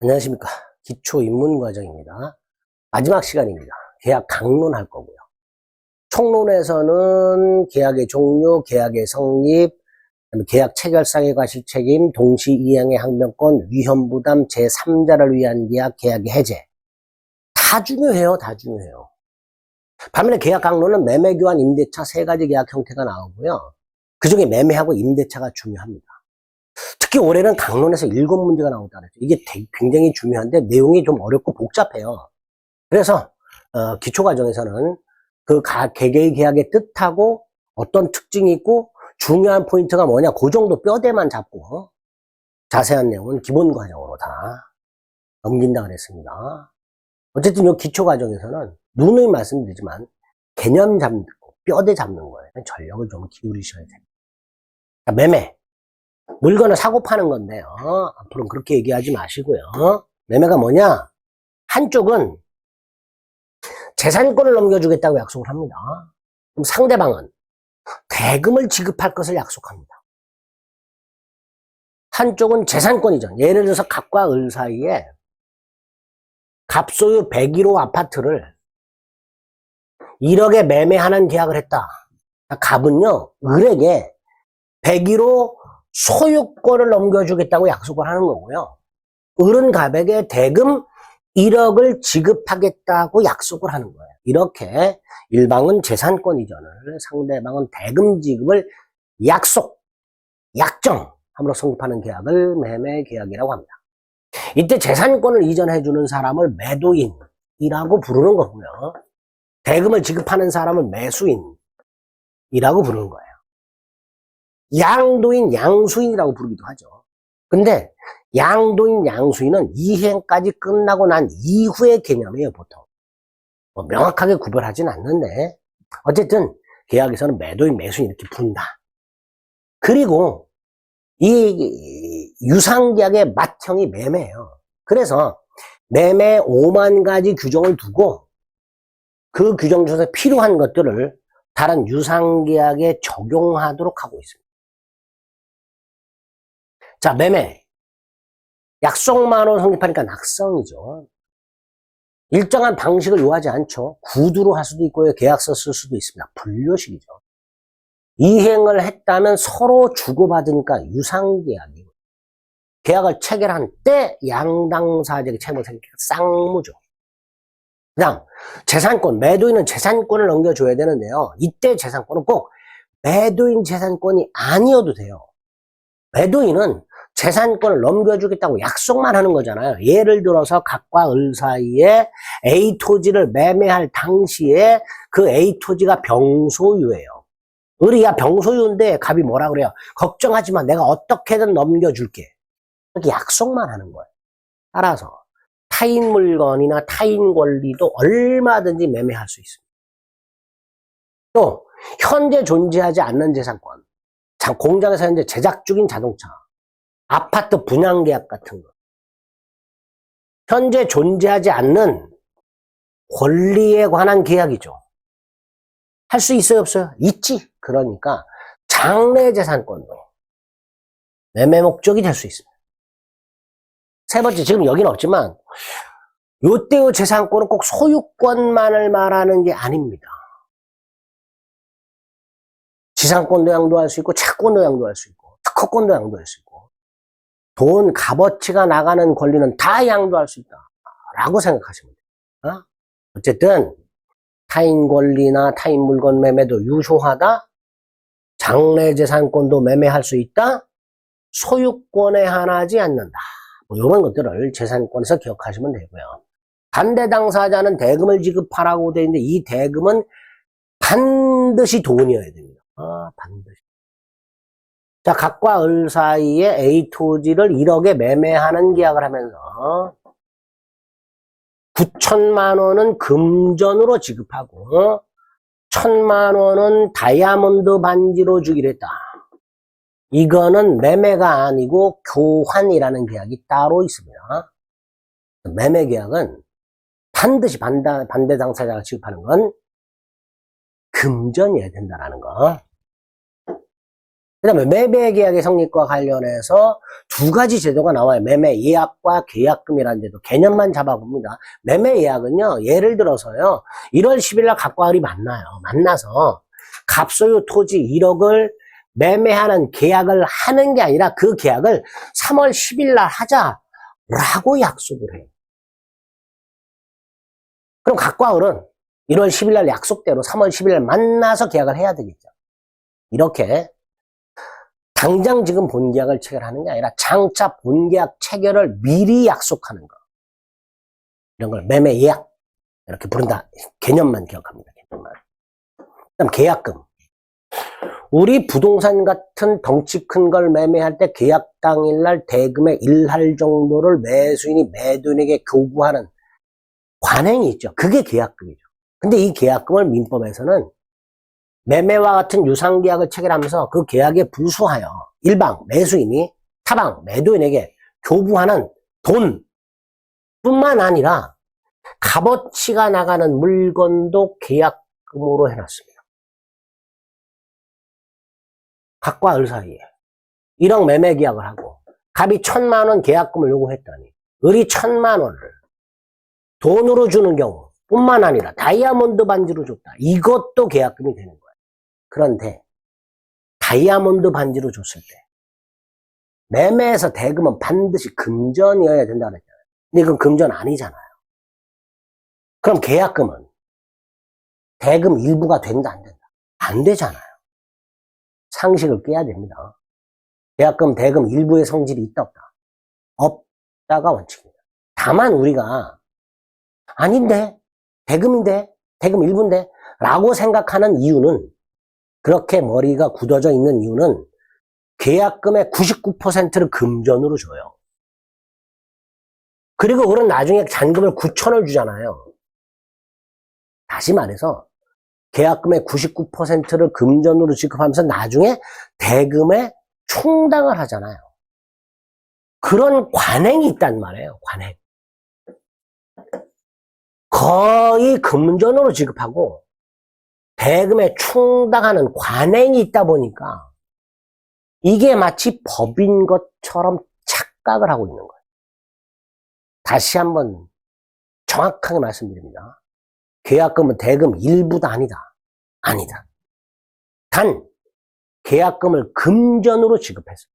안녕하십니까. 기초입문과정입니다. 마지막 시간입니다. 계약 강론할 거고요. 총론에서는 계약의 종료, 계약의 성립, 계약 체결상의 과실 책임, 동시 이행의 항변권, 위험 부담, 제3자를 위한 계약, 계약의 해제. 다 중요해요. 다 중요해요. 반면에 계약 강론은 매매, 교환, 임대차 세 가지 계약 형태가 나오고요. 그 중에 매매하고 임대차가 중요합니다. 특히 올해는 강론에서 일곱 문제가 나온다 그랬죠. 이게 굉장히 중요한데 내용이 좀 어렵고 복잡해요. 그래서 어, 기초 과정에서는 그 가, 개개의 계약의 뜻하고 어떤 특징이 있고 중요한 포인트가 뭐냐 그 정도 뼈대만 잡고 자세한 내용은 기본 과정으로 다 넘긴다 그랬습니다. 어쨌든 이 기초 과정에서는 누누이 말씀드리지만 개념 거, 뼈대 잡는 거에 전력을 좀 기울이셔야 됩니다. 자, 매매. 물건을 사고 파는 건데요. 앞으로는 그렇게 얘기하지 마시고요. 매매가 뭐냐? 한쪽은 재산권을 넘겨주겠다고 약속을 합니다. 그럼 상대방은 대금을 지급할 것을 약속합니다. 한쪽은 재산권이죠. 예를 들어서 갑과 을 사이에 갑소유 101호 아파트를 1억에 매매하는 계약을 했다. 갑은요, 을에게 101호 소유권을 넘겨주겠다고 약속을 하는 거고요. 을은 갑에게 대금 1억을 지급하겠다고 약속을 하는 거예요. 이렇게 일방은 재산권 이전을 상대방은 대금 지급을 약속, 약정 함으로 성립하는 계약을 매매 계약이라고 합니다. 이때 재산권을 이전해주는 사람을 매도인이라고 부르는 거고요. 대금을 지급하는 사람을 매수인이라고 부르는 거예요. 양도인, 양수인이라고 부르기도 하죠. 근데 양도인, 양수인은 이행까지 끝나고 난 이후의 개념이에요, 보통. 뭐 명확하게 구별하진 않는데 어쨌든 계약에서는 매도인, 매수인 이렇게 부른다. 그리고 이 유상계약의 맏형이 매매예요. 그래서 매매 5만 가지 규정을 두고 그 규정 중에서 필요한 것들을 다른 유상계약에 적용하도록 하고 있습니다. 자, 매매. 약속만으로 성립하니까 낙성이죠. 일정한 방식을 요하지 않죠. 구두로 할 수도 있고요. 계약서 쓸 수도 있습니다. 분류식이죠. 이행을 했다면 서로 주고받으니까 유상계약이고 계약을 체결한 때 양당사적인 채무 생기니까 쌍무죠. 그 다음 재산권, 매도인은 재산권을 넘겨줘야 되는데요. 이때 재산권은 꼭 매도인 재산권이 아니어도 돼요. 매도인은 재산권을 넘겨주겠다고 약속만 하는 거잖아요. 예를 들어서 갑과 을 사이에 A 토지를 매매할 당시에 그 A 토지가 병소유예요. 을이 야 병소유인데 갑이 뭐라 그래요? 걱정하지 마. 내가 어떻게든 넘겨줄게. 이렇게 약속만 하는 거예요. 따라서 타인 물건이나 타인 권리도 얼마든지 매매할 수 있습니다. 또 현재 존재하지 않는 재산권, 공장에서 현재 제작 중인 자동차, 아파트 분양 계약 같은 거. 현재 존재하지 않는 권리에 관한 계약이죠. 할 수 있어요, 없어요? 있지. 그러니까 장래 재산권도 매매 목적이 될 수 있습니다. 세 번째, 지금 여기는 없지만 요때의 재산권은 꼭 소유권만을 말하는 게 아닙니다. 지상권도 양도할 수 있고 채권도 양도할 수 있고 특허권도 양도할 수 있고 돈 값어치가 나가는 권리는 다 양도할 수 있다 라고 생각하시면 돼요. 어? 어쨌든 타인 권리나 타인 물건 매매도 유효하다. 장래 재산권도 매매할 수 있다. 소유권에 한하지 않는다. 뭐 이런 것들을 재산권에서 기억하시면 되고요. 반대 당사자는 대금을 지급하라고 되어 있는데 이 대금은 반드시 돈이어야 됩니다. 아, 반드시. 자, 각과 을 사이에 A 토지를 1억에 매매하는 계약을 하면서 9천만 원은 금전으로 지급하고 1천만 원은 다이아몬드 반지로 주기로 했다. 이거는 매매가 아니고 교환이라는 계약이 따로 있습니다. 매매 계약은 반드시 반대 당사자가 지급하는 건 금전이어야 된다는 거. 그 다음에 매매 계약의 성립과 관련해서 두 가지 제도가 나와요. 매매 예약과 계약금이라는 제도. 개념만 잡아봅니다. 매매 예약은요, 예를 들어서요, 1월 10일 날 갑과 을이 만나요. 만나서 갑소유 토지 1억을 매매하는 계약을 하는 게 아니라 그 계약을 3월 10일 날 하자라고 약속을 해요. 그럼 갑과 을은 1월 10일 날 약속대로 3월 10일 날 만나서 계약을 해야 되겠죠. 이렇게 당장 지금 본계약을 체결하는 게 아니라 장차 본계약 체결을 미리 약속하는 거. 이런 걸 매매 예약 이렇게 부른다. 개념만 기억합니다. 개념만. 그다음 계약금. 우리 부동산 같은 덩치 큰 걸 매매할 때 계약 당일날 대금의 일할 정도를 매수인이 매도인에게 교부하는 관행이 있죠. 그게 계약금이죠. 근데 이 계약금을 민법에서는 매매와 같은 유상 계약을 체결하면서 그 계약에 부수하여 일방 매수인이 타방 매도인에게 교부하는 돈 뿐만 아니라 값어치가 나가는 물건도 계약금으로 해놨습니다. 각과 을 사이에 1억 매매 계약을 하고 갑이 천만 원 계약금을 요구했더니 을이 천만 원을 돈으로 주는 경우 뿐만 아니라 다이아몬드 반지로 줬다. 이것도 계약금이 되는 거예요. 그런데 다이아몬드 반지로 줬을 때 매매에서 대금은 반드시 금전이어야 된다 그랬잖아요. 근데 이건 금전 아니잖아요. 그럼 계약금은 대금 일부가 된다 안 된다? 안 되잖아요. 상식을 깨야 됩니다. 계약금 대금 일부의 성질이 있다 없다? 없다가 원칙입니다. 다만 우리가 아닌데 대금인데 대금 일부인데 라고 생각하는 이유는 그렇게 머리가 굳어져 있는 이유는 계약금의 99%를 금전으로 줘요. 그리고 그런 나중에 잔금을 9천을 주잖아요. 다시 말해서 계약금의 99%를 금전으로 지급하면서 나중에 대금에 충당을 하잖아요. 그런 관행이 있단 말이에요. 관행. 거의 금전으로 지급하고 대금에 충당하는 관행이 있다 보니까 이게 마치 법인 것처럼 착각을 하고 있는 거예요. 다시 한번 정확하게 말씀드립니다. 계약금은 대금 일부도 아니다. 아니다. 단 계약금을 금전으로 지급해서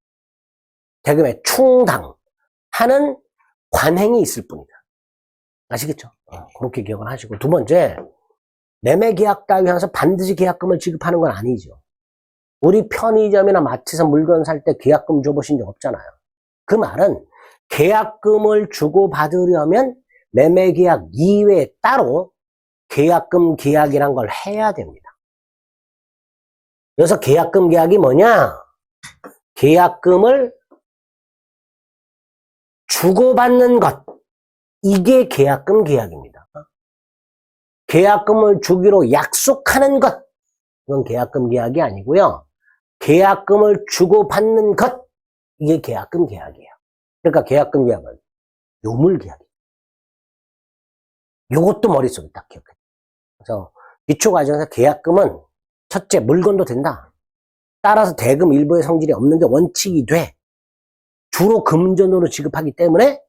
대금에 충당하는 관행이 있을 뿐이다. 아시겠죠? 어, 그렇게 기억을 하시고 두 번째 매매 계약 따위 하면서 반드시 계약금을 지급하는 건 아니죠. 우리 편의점이나 마트에서 물건 살 때 계약금 줘보신 적 없잖아요. 그 말은 계약금을 주고 받으려면 매매 계약 이외에 따로 계약금 계약이란 걸 해야 됩니다. 그래서 계약금 계약이 뭐냐? 계약금을 주고받는 것. 이게 계약금 계약입니다. 계약금을 주기로 약속하는 것. 이건 계약금 계약이 아니고요. 계약금을 주고받는 것. 이게 계약금 계약이에요. 그러니까 계약금 계약은 요물 계약이에요. 요것도 머릿속에 딱 기억해. 그래서 기초 과정에서 계약금은 첫째 물건도 된다. 따라서 대금 일부의 성질이 없는 게 원칙이 돼. 주로 금전으로 지급하기 때문에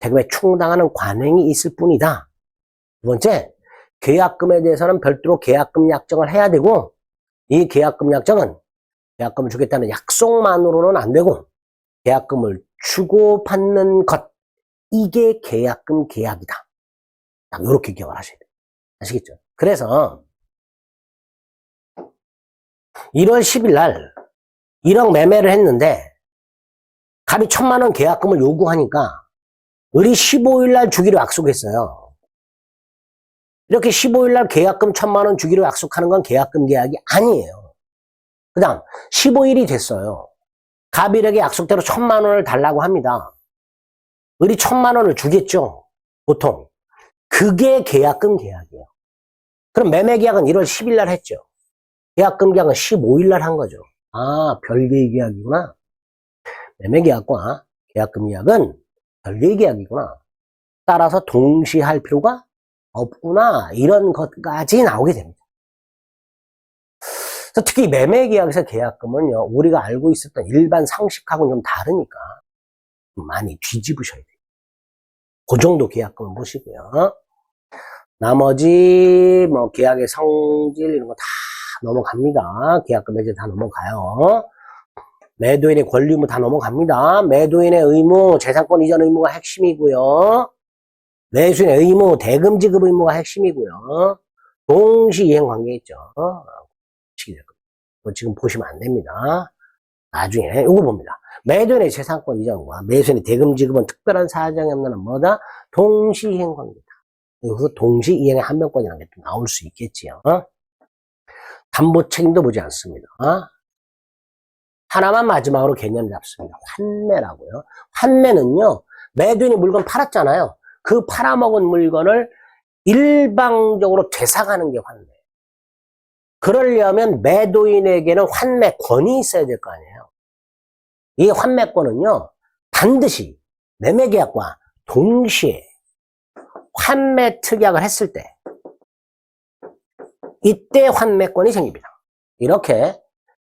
대금에 충당하는 관행이 있을 뿐이다. 두 번째, 계약금에 대해서는 별도로 계약금 약정을 해야 되고, 이 계약금 약정은 계약금을 주겠다는 약속만으로는 안 되고, 계약금을 주고받는 것, 이게 계약금 계약이다. 딱 이렇게 기억을 하셔야 돼요. 아시겠죠? 그래서 1월 10일 날 1억 매매를 했는데 갑이 천만 원 계약금을 요구하니까 을이 15일 날 주기로 약속했어요. 이렇게 15일 날 계약금 천만 원 주기로 약속하는 건 계약금 계약이 아니에요. 그 다음 15일이 됐어요. 갑일에게 약속대로 천만 원을 달라고 합니다. 을이 천만 원을 주겠죠. 보통. 그게 계약금 계약이에요. 그럼 매매 계약은 1월 10일 날 했죠. 계약금 계약은 15일 날 한 거죠. 아, 별개의 계약이구나. 매매 계약과 계약금 계약은 별개의 계약이구나. 따라서 동시에 할 필요가 없구나. 이런 것까지 나오게 됩니다. 특히 매매 계약에서 계약금은요, 우리가 알고 있었던 일반 상식하고는 좀 다르니까 많이 뒤집으셔야 돼요. 그 정도 계약금을 보시고요. 나머지 뭐 계약의 성질 이런 거 다 넘어갑니다. 계약금 이제 다 넘어가요. 매도인의 권리 의무 다 넘어갑니다. 매도인의 의무, 재산권 이전 의무가 핵심이고요. 매수인의 의무, 대금 지급 의무가 핵심이고요. 동시 이행 관계 있죠. 뭐 지금 보시면 안 됩니다. 나중에 이거 봅니다. 매도인의 재산권 이전과 매수인의 대금 지급은 특별한 사정이 없는 한 뭐다? 동시 이행 관계다. 그 동시 이행의 한명권이라는 게 또 나올 수 있겠지요. 어? 담보 책임도 보지 않습니다. 어? 하나만 마지막으로 개념 잡습니다. 환매라고요. 환매는요, 매도인이 물건 팔았잖아요. 그 팔아먹은 물건을 일방적으로 되사가는 게 환매. 그러려면 매도인에게는 환매권이 있어야 될 거 아니에요. 이 환매권은요, 반드시 매매계약과 동시에 환매 특약을 했을 때, 이때 환매권이 생깁니다. 이렇게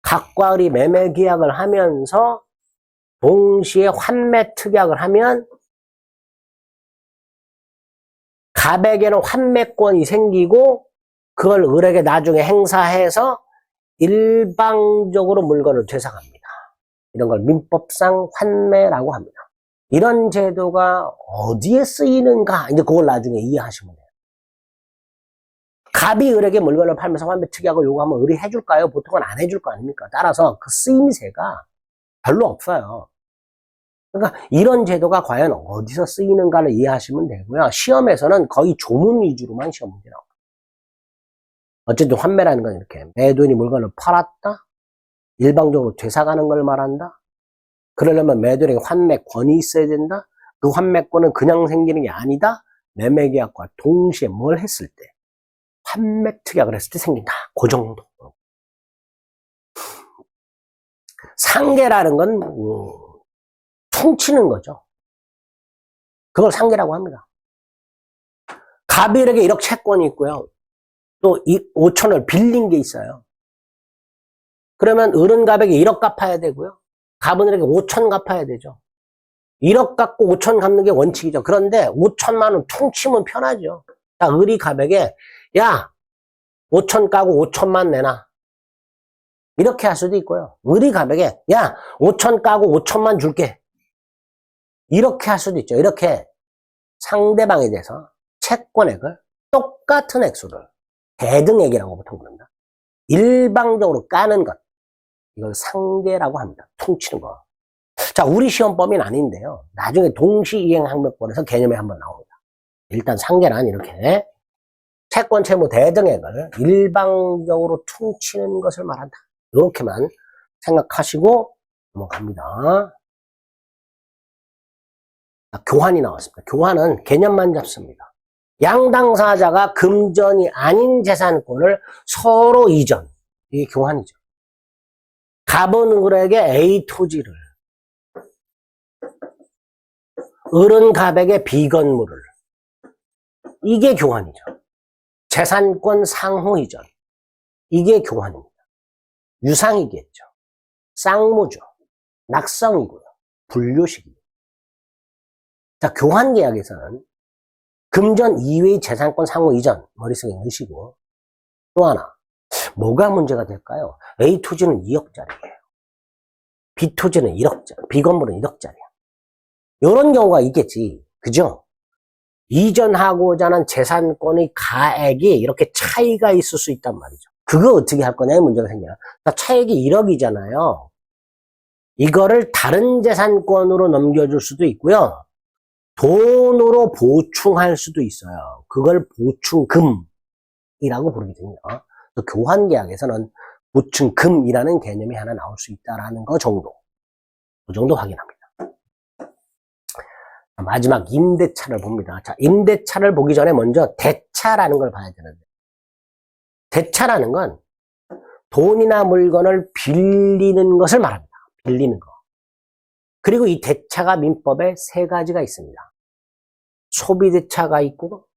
각과 을이 매매 계약을 하면서 동시에 환매 특약을 하면 갑에게는 환매권이 생기고 그걸 을에게 나중에 행사해서 일방적으로 물건을 되사갑니다. 이런 걸 민법상 환매라고 합니다. 이런 제도가 어디에 쓰이는가 이제 그걸 나중에 이해하시면 돼요. 갑이 을에게 물건을 팔면서 환매 특약을 요구하면 을이 해줄까요? 보통은 안 해줄 거 아닙니까? 따라서 그 쓰임새가 별로 없어요. 그러니까 이런 제도가 과연 어디서 쓰이는가를 이해하시면 되고요. 시험에서는 거의 조문 위주로만 시험 문제 나옵니다. 어쨌든 환매라는 건 이렇게 매도인이 물건을 팔았다? 일방적으로 되사가는 걸 말한다? 그러려면 매도인에게 환매권이 있어야 된다? 그 환매권은 그냥 생기는 게 아니다? 매매계약과 동시에 뭘 했을 때? 환매 특약을 했을 때 생긴다. 그 정도. 상계라는 건 음, 퉁치는 거죠. 그걸 상계라고 합니다. 갑일에게 1억 채권이 있고요. 또 5천을 빌린 게 있어요. 그러면 을은 갑에게 1억 갚아야 되고요. 을에게 5천 갚아야 되죠. 1억 갚고 5천 갚는 게 원칙이죠. 그런데 5천만 원 퉁치면 편하죠. 자, 을이 갑에게 야 5천 까고 5천만 내놔. 이렇게 할 수도 있고요. 을이 갑에게 야 5천 까고 5천만 줄게. 이렇게 할 수도 있죠. 이렇게 상대방에 대해서 채권액을 똑같은 액수를 대등액이라고 보통 부른다. 일방적으로 까는 것. 이걸 상계라고 합니다. 퉁치는 거. 자, 우리 시험 범위는 아닌데요. 나중에 동시이행 항목권에서 개념이 한번 나옵니다. 일단 상계란 이렇게 채권 채무 대등액을 일방적으로 퉁치는 것을 말한다. 이렇게만 생각하시고 넘어갑니다. 교환이 나왔습니다. 교환은 개념만 잡습니다. 양당사자가 금전이 아닌 재산권을 서로 이전. 이게 교환이죠. 갑은 을에게 A 토지를, 을은 갑에게 B 건물을. 이게 교환이죠. 재산권 상호 이전. 이게 교환입니다. 유상이겠죠. 쌍무죠. 낙성이고요. 분류식이에요. 자, 교환 계약에서는 금전 이외의 재산권 상호 이전 머릿속에 넣으시고 또 하나 뭐가 문제가 될까요? A 토지는 2억짜리예요. B 토지는 1억짜리, B 건물은 1억짜리야. 이런 경우가 있겠지. 그죠? 이전하고자 하는 재산권의 가액이 이렇게 차이가 있을 수 있단 말이죠. 그거 어떻게 할 거냐의 문제가 생겨요. 차액이 1억이잖아요. 이거를 다른 재산권으로 넘겨줄 수도 있고요. 돈으로 보충할 수도 있어요. 그걸 보충금이라고 부르거든요. 교환 계약에서는 보충금이라는 개념이 하나 나올 수 있다라는 거 정도. 그 정도 확인합니다. 마지막 임대차를 봅니다. 자, 임대차를 보기 전에 먼저 대차라는 걸 봐야 되는데. 대차라는 건 돈이나 물건을 빌리는 것을 말합니다. 빌리는 거. 그리고 이 대차가 민법에 세 가지가 있습니다. 소비 대차가 있고,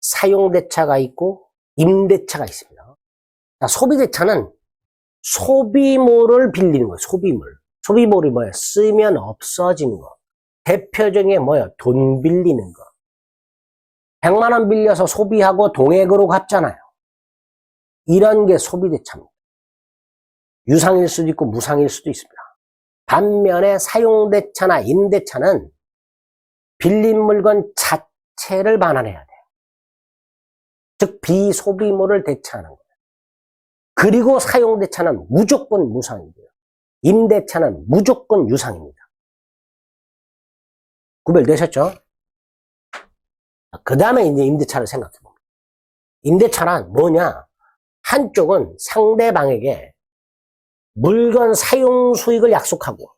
사용 대차가 있고, 임대차가 있습니다. 자, 소비 대차는 소비물을 빌리는 거예요. 소비물. 소비물이 뭐예요? 쓰면 없어지는 거. 대표적인 게 뭐예요? 돈 빌리는 거. 100만 원 빌려서 소비하고 동액으로 갚잖아요. 이런 게 소비 대차입니다. 유상일 수도 있고 무상일 수도 있습니다. 반면에 사용대차나 임대차는 빌린 물건 자체를 반환해야 돼요. 즉 비소비물을 대차하는 거예요. 그리고 사용대차는 무조건 무상이고요. 임대차는 무조건 유상입니다. 구별되셨죠? 그 다음에 이제 임대차를 생각해 봅니다. 임대차란 뭐냐? 한쪽은 상대방에게 물건 사용 수익을 약속하고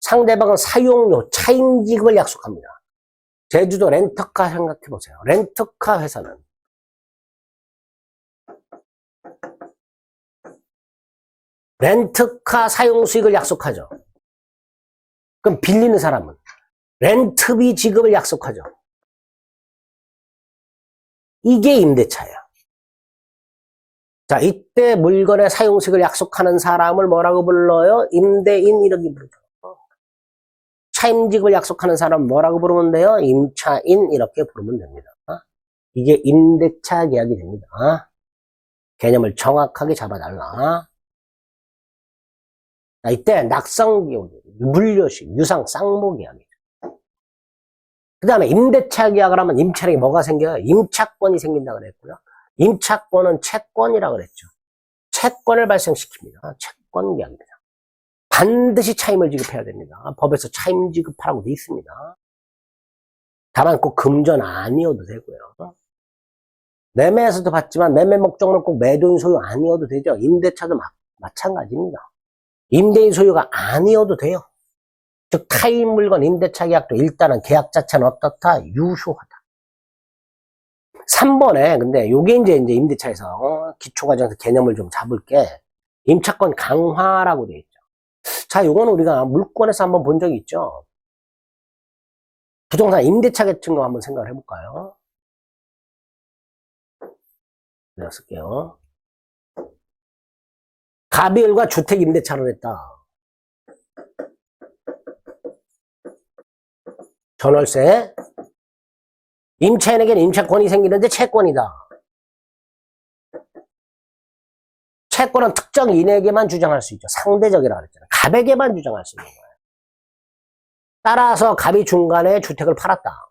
상대방은 사용료, 차임 지급을 약속합니다. 제주도 렌터카 생각해 보세요. 렌터카 회사는 렌트카 사용 수익을 약속하죠. 그럼 빌리는 사람은 렌트비 지급을 약속하죠. 이게 임대차예요. 자, 이때 물건의 사용 수익을 약속하는 사람을 뭐라고 불러요? 임대인 이렇게 부르죠. 차임 지급을 약속하는 사람 뭐라고 부르면 돼요? 임차인 이렇게 부르면 됩니다. 이게 임대차 계약이 됩니다. 개념을 정확하게 잡아달라. 자, 이때 낙성기호, 물려식, 유상, 쌍모 계약이죠. 그 다음에 임대차 계약을 하면 임차력이 뭐가 생겨요? 임차권이 생긴다 그랬고요. 임차권은 채권이라 그랬죠. 채권을 발생시킵니다. 채권 계약입니다. 반드시 차임을 지급해야 됩니다. 법에서 차임 지급하라고 돼 있습니다. 다만 꼭 금전 아니어도 되고요. 매매에서도 봤지만 매매 목적은 꼭 매도인 소유 아니어도 되죠. 임대차도 마, 마찬가지입니다. 임대인 소유가 아니어도 돼요. 즉 타인 물건 임대차 계약도 일단은 계약 자체는 어떻다? 유효하다. 3번에 근데 요게 이제 이제 임대차에서 어, 기초과정에서 개념을 좀 잡을게 임차권 강화라고 되어 있죠. 자, 요거는 우리가 물권에서 한번 본 적이 있죠. 부동산 임대차 같은 거 한번 생각을 해볼까요? 내가 쓸게요. 가비을과 주택 임대차를 했다. 전월세. 임차인에게는 임차권이 생기는데 채권이다. 채권은 특정 인에게만 주장할 수 있죠. 상대적이라고 그랬잖아요. 갑에게만 주장할 수 있는 거예요. 따라서 갑이 중간에 주택을 팔았다.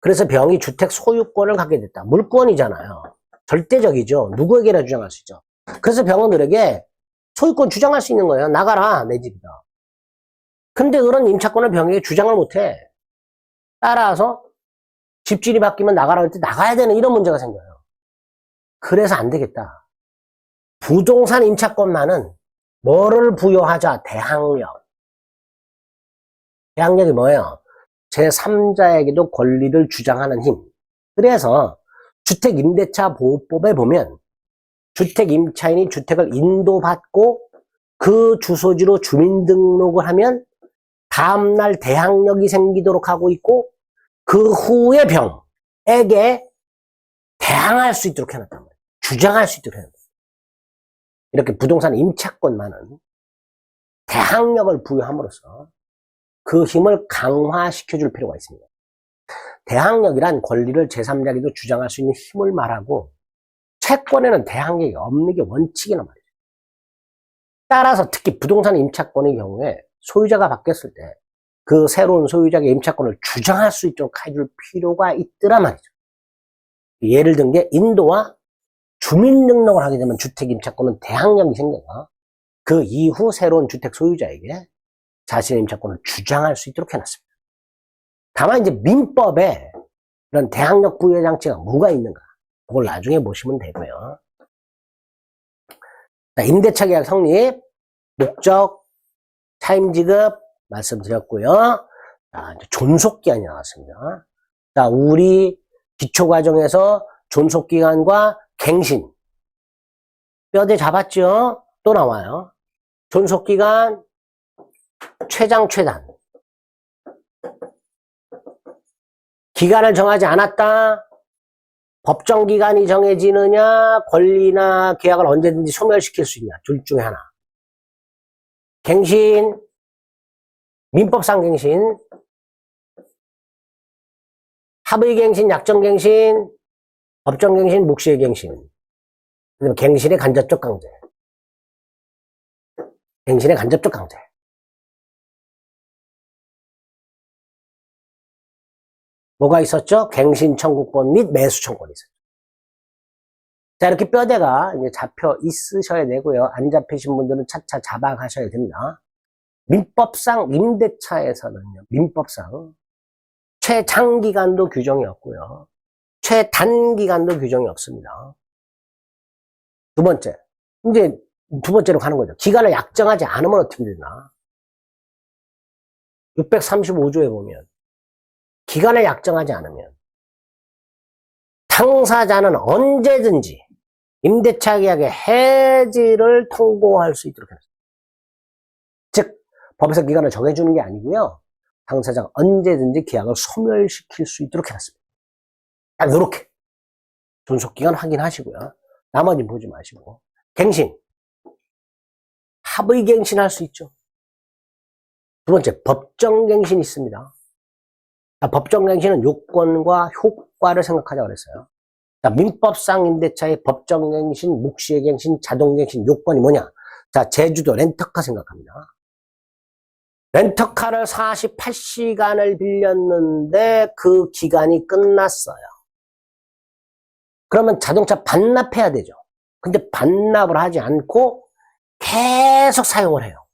그래서 병이 주택 소유권을 갖게 됐다. 물권이잖아요. 절대적이죠. 누구에게나 주장할 수 있죠. 그래서 병원들에게 소유권 주장할 수 있는 거예요. 나가라, 내 집이다. 근데 그런 임차권을 병에게 주장을 못해. 따라서 집질이 바뀌면 나가라 할 때 나가야 되는 이런 문제가 생겨요. 그래서 안 되겠다. 부동산 임차권만은 뭐를 부여하자? 대항력. 대항력이 뭐예요? 제3자에게도 권리를 주장하는 힘. 그래서 주택임대차 보호법에 보면 주택임차인이 주택을 인도받고 그 주소지로 주민등록을 하면 다음날 대항력이 생기도록 하고 있고 그 후에 병에게 대항할 수 있도록 해놨단 말이에요. 주장할 수 있도록 해놨단 말이에요. 이렇게 부동산 임차권만은 대항력을 부여함으로써 그 힘을 강화시켜줄 필요가 있습니다. 대항력이란 권리를 제3자에게도 주장할 수 있는 힘을 말하고 채권에는 대항력이 없는 게 원칙이란 말이죠. 따라서 특히 부동산 임차권의 경우에 소유자가 바뀌었을 때 그 새로운 소유자의 임차권을 주장할 수 있도록 해줄 필요가 있더란 말이죠. 예를 든 게 인도와 주민등록을 하게 되면 주택 임차권은 대항력이 생겨서 그 이후 새로운 주택 소유자에게 자신의 임차권을 주장할 수 있도록 해놨습니다. 다만 이제 민법에 이런 대항력 부여 장치가 뭐가 있는가 그걸 나중에 보시면 되고요. 자, 임대차 계약 성립, 목적, 타임 지급 말씀드렸고요. 자, 존속기한이 나왔습니다. 자, 우리 기초과정에서 존속기간과 갱신. 뼈대 잡았죠? 또 나와요. 존속기간, 최장, 최단. 기간을 정하지 않았다. 법정 기간이 정해지느냐, 권리나 계약을 언제든지 소멸시킬 수 있냐, 둘 중에 하나. 갱신, 민법상 갱신, 합의갱신, 약정갱신, 법정갱신, 묵시의갱신. 그다음에 갱신의 간접적 강제. 갱신의 간접적 강제. 뭐가 있었죠? 갱신 청구권 및 매수 청구권이 있었죠. 자, 이렇게 뼈대가 이제 잡혀 있으셔야 되고요. 안 잡히신 분들은 차차 자방하셔야 됩니다. 민법상 임대차에서는요, 민법상 최장기간도 규정이 없고요. 최단기간도 규정이 없습니다. 두 번째, 이제 두 번째로 가는 거죠. 기간을 약정하지 않으면 어떻게 되나? 635조에 보면 기간을 약정하지 않으면 당사자는 언제든지 임대차 계약의 해지를 통고할 수 있도록 해놨습니다. 즉 법에서 기간을 정해주는 게 아니고요. 당사자가 언제든지 계약을 소멸시킬 수 있도록 해놨습니다. 딱 이렇게 존속기간 확인하시고요. 나머지 보지 마시고 갱신 합의 갱신 할 수 있죠. 두 번째 법정 갱신이 있습니다. 자, 법정 갱신은 요건과 효과를 생각하자고 그랬어요. 자, 민법상 임대차의 법정 갱신, 묵시의 갱신, 자동 갱신 요건이 뭐냐? 자, 제주도 렌터카 생각합니다. 렌터카를 48시간을 빌렸는데 그 기간이 끝났어요. 그러면 자동차 반납해야 되죠. 근데 반납을 하지 않고 계속 사용을 해요.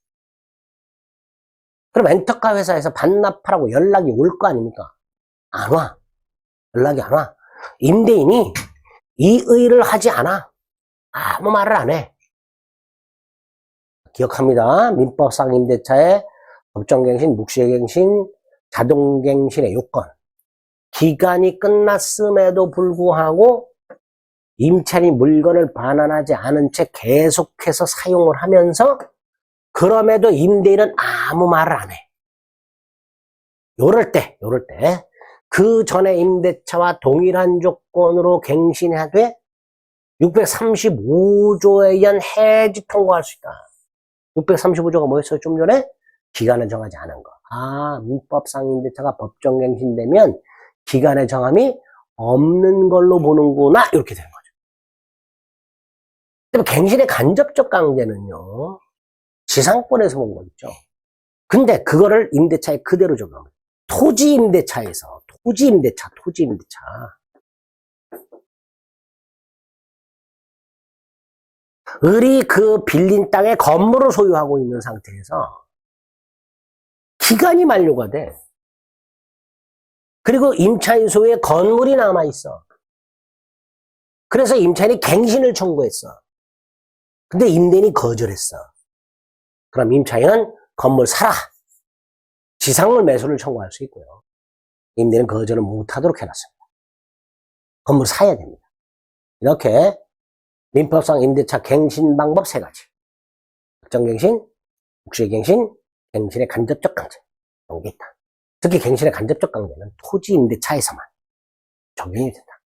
그럼 렌터카 회사에서 반납하라고 연락이 올 거 아닙니까? 안 와. 연락이 안 와. 임대인이 이 의를 하지 않아. 아무 말을 안 해. 기억합니다. 민법상 임대차의 법정갱신, 묵시갱신, 자동갱신의 요건. 기간이 끝났음에도 불구하고 임차인이 물건을 반환하지 않은 채 계속해서 사용을 하면서 그럼에도 임대인은 아무 말을 안 해. 요럴 때, 요럴 때, 그 전에 임대차와 동일한 조건으로 갱신해야 635조에 의한 해지 통고할 수 있다. 635조가 뭐였어요? 좀 전에? 기간을 정하지 않은 거. 아, 민법상 임대차가 법정갱신되면 기간의 정함이 없는 걸로 보는구나. 이렇게 되는 거죠. 근데 갱신의 간접적 강제는요, 지상권에서 본 거 있죠. 근데 그거를 임대차에 그대로 적용합니다. 토지 임대차에서, 토지 임대차, 토지 임대차. 을이 그 빌린 땅에 건물을 소유하고 있는 상태에서 기간이 만료가 돼. 그리고 임차인 소유에 건물이 남아 있어. 그래서 임차인이 갱신을 청구했어. 근데 임대인이 거절했어. 그럼 임차인은 건물 사라. 지상물 매수를 청구할 수 있고요. 임대는 거절을 못하도록 해놨습니다. 건물 사야 됩니다. 이렇게 민법상 임대차 갱신 방법 세 가지. 특정갱신, 묵시갱신, 갱신의 간접적 강제. 이런 게 있다. 특히 갱신의 간접적 강제는 토지 임대차에서만 적용이 된다.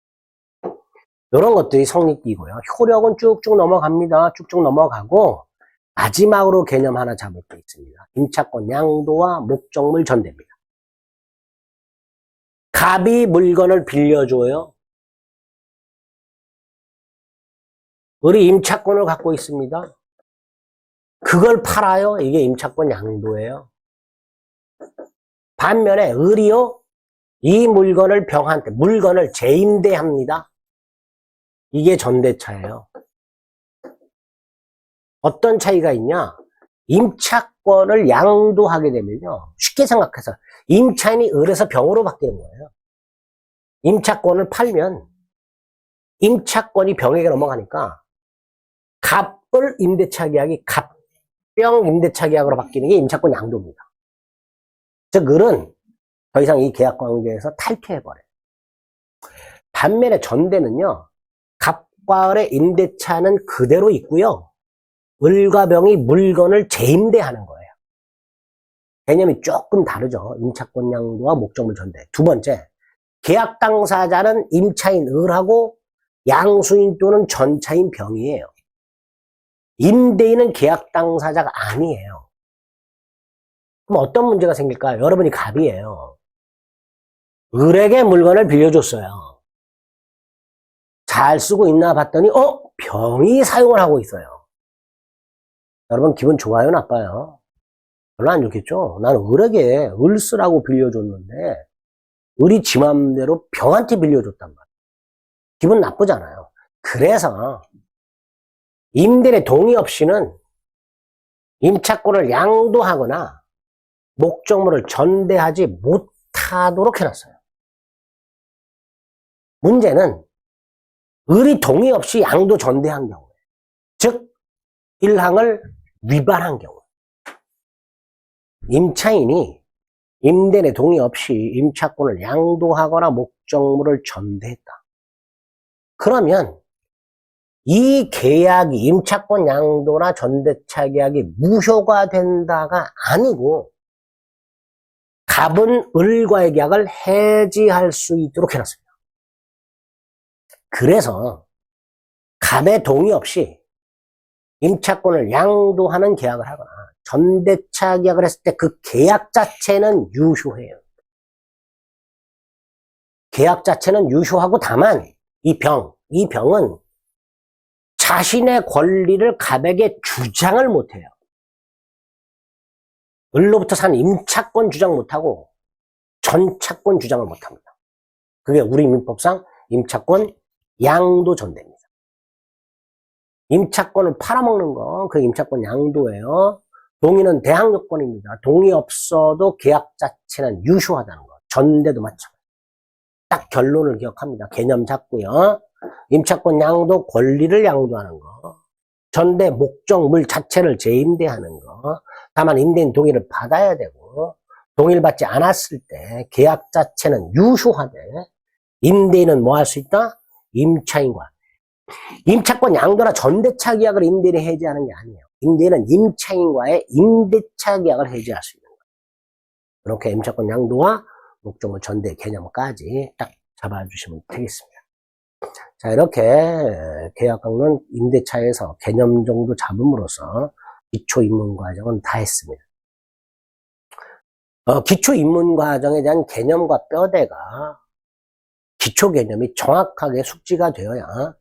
이런 것들이 성립이고요. 효력은 쭉쭉 넘어갑니다. 쭉쭉 넘어가고 마지막으로 개념 하나 잡을 게 있습니다. 임차권 양도와 목적물 전대입니다. 갑이 물건을 빌려줘요. 우리 임차권을 갖고 있습니다. 그걸 팔아요. 이게 임차권 양도예요. 반면에 을이요. 이 물건을 병한테 물건을 재임대합니다. 이게 전대차예요. 어떤 차이가 있냐? 임차권을 양도하게 되면요. 쉽게 생각해서 임차인이 을에서 병으로 바뀌는 거예요. 임차권을 팔면 임차권이 병에게 넘어가니까 갑을 임대차 계약이 갑 병 임대차 계약으로 바뀌는 게 임차권 양도입니다. 즉 을은 더 이상 이 계약 관계에서 탈퇴해버려요. 반면에 전대는요. 갑과 을의 임대차는 그대로 있고요. 을과 병이 물건을 재임대하는 거예요. 개념이 조금 다르죠. 임차권 양도와 목적물 전대. 두 번째, 계약 당사자는 임차인 을하고 양수인 또는 전차인 병이에요. 임대인은 계약 당사자가 아니에요. 그럼 어떤 문제가 생길까요? 여러분이 갑이에요. 을에게 물건을 빌려줬어요. 잘 쓰고 있나 봤더니 어? 병이 사용을 하고 있어요. 여러분 기분 좋아요? 나빠요? 별로 안 좋겠죠? 나는 을에게 을 쓰라고 빌려줬는데 을이 지 맘대로 병한테 빌려줬단 말이에요. 기분 나쁘잖아요. 그래서 임대인의 동의 없이는 임차권을 양도하거나 목적물을 전대하지 못하도록 해놨어요. 문제는 을이 동의 없이 양도 전대한 경우에 즉 1항을 위반한 경우 임차인이 임대인의 동의 없이 임차권을 양도하거나 목적물을 전대했다. 그러면 이 계약이 임차권 양도나 전대차 계약이 무효가 된다가 아니고 갑은 을과의 계약을 해지할 수 있도록 해놨습니다. 그래서 갑의 동의 없이 임차권을 양도하는 계약을 하거나 전대차 계약을 했을 때 그 계약 자체는 유효해요. 계약 자체는 유효하고 다만 이 병, 이 병은 자신의 권리를 갑에게 주장을 못해요. 을로부터 산 임차권 주장 못하고 전차권 주장을 못합니다. 그게 우리 민법상 임차권 양도 전대입니다. 임차권을 팔아먹는 거, 그 임차권 양도예요. 동의는 대항 요건입니다. 동의 없어도 계약 자체는 유효하다는 거. 전대도 마찬가지. 딱 결론을 기억합니다. 개념 잡고요. 임차권 양도 권리를 양도하는 거. 전대 목적물 자체를 재임대하는 거. 다만 임대인 동의를 받아야 되고 동의를 받지 않았을 때 계약 자체는 유효하되 임대인은 뭐 할 수 있다? 임차인과 임차권 양도나 전대차 계약을 임대인이 해지하는 게 아니에요. 임대인은 임차인과의 임대차 계약을 해지할 수 있는 거예요. 그렇게 임차권 양도와 목적물 전대 개념까지 딱 잡아주시면 되겠습니다. 자, 이렇게 계약 강론 임대차에서 개념 정도 잡음으로써 기초 입문 과정은 다 했습니다. 어, 기초 입문 과정에 대한 개념과 뼈대가 기초 개념이 정확하게 숙지가 되어야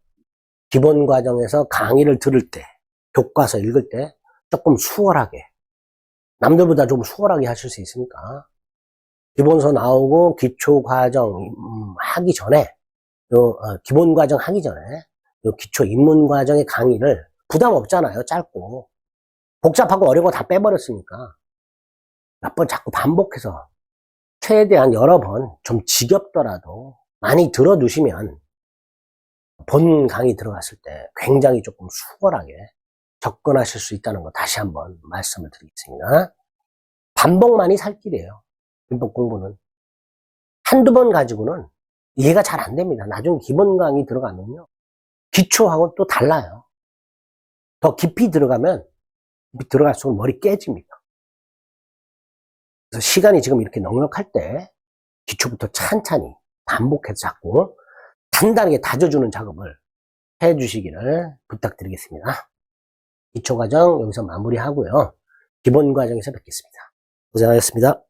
기본 과정에서 강의를 들을 때, 교과서 읽을 때 조금 수월하게, 남들보다 좀 수월하게 하실 수 있으니까 기본서 나오고 기초 과정 음, 하기 전에 요 어, 기본 과정 하기 전에 요 기초 입문 과정의 강의를 부담 없잖아요. 짧고 복잡하고 어려운 거 다 빼버렸으니까 몇 번 자꾸 반복해서 최대한 여러 번 좀 지겹더라도 많이 들어두시면 본 강의 들어갔을 때 굉장히 조금 수월하게 접근하실 수 있다는 거 다시 한번 말씀을 드리겠습니다. 반복만이 살 길이에요. 민법 공부는. 한두 번 가지고는 이해가 잘 안 됩니다. 나중에 기본 강의 들어가면요. 기초하고 또 달라요. 더 깊이 들어가면 들어갈수록 머리 깨집니다. 그래서 시간이 지금 이렇게 넉넉할 때 기초부터 찬찬히 반복해서 자꾸 단단하게 다져주는 작업을 해 주시기를 부탁드리겠습니다. 기초 과정 여기서 마무리하고요. 기본 과정에서 뵙겠습니다. 고생하셨습니다.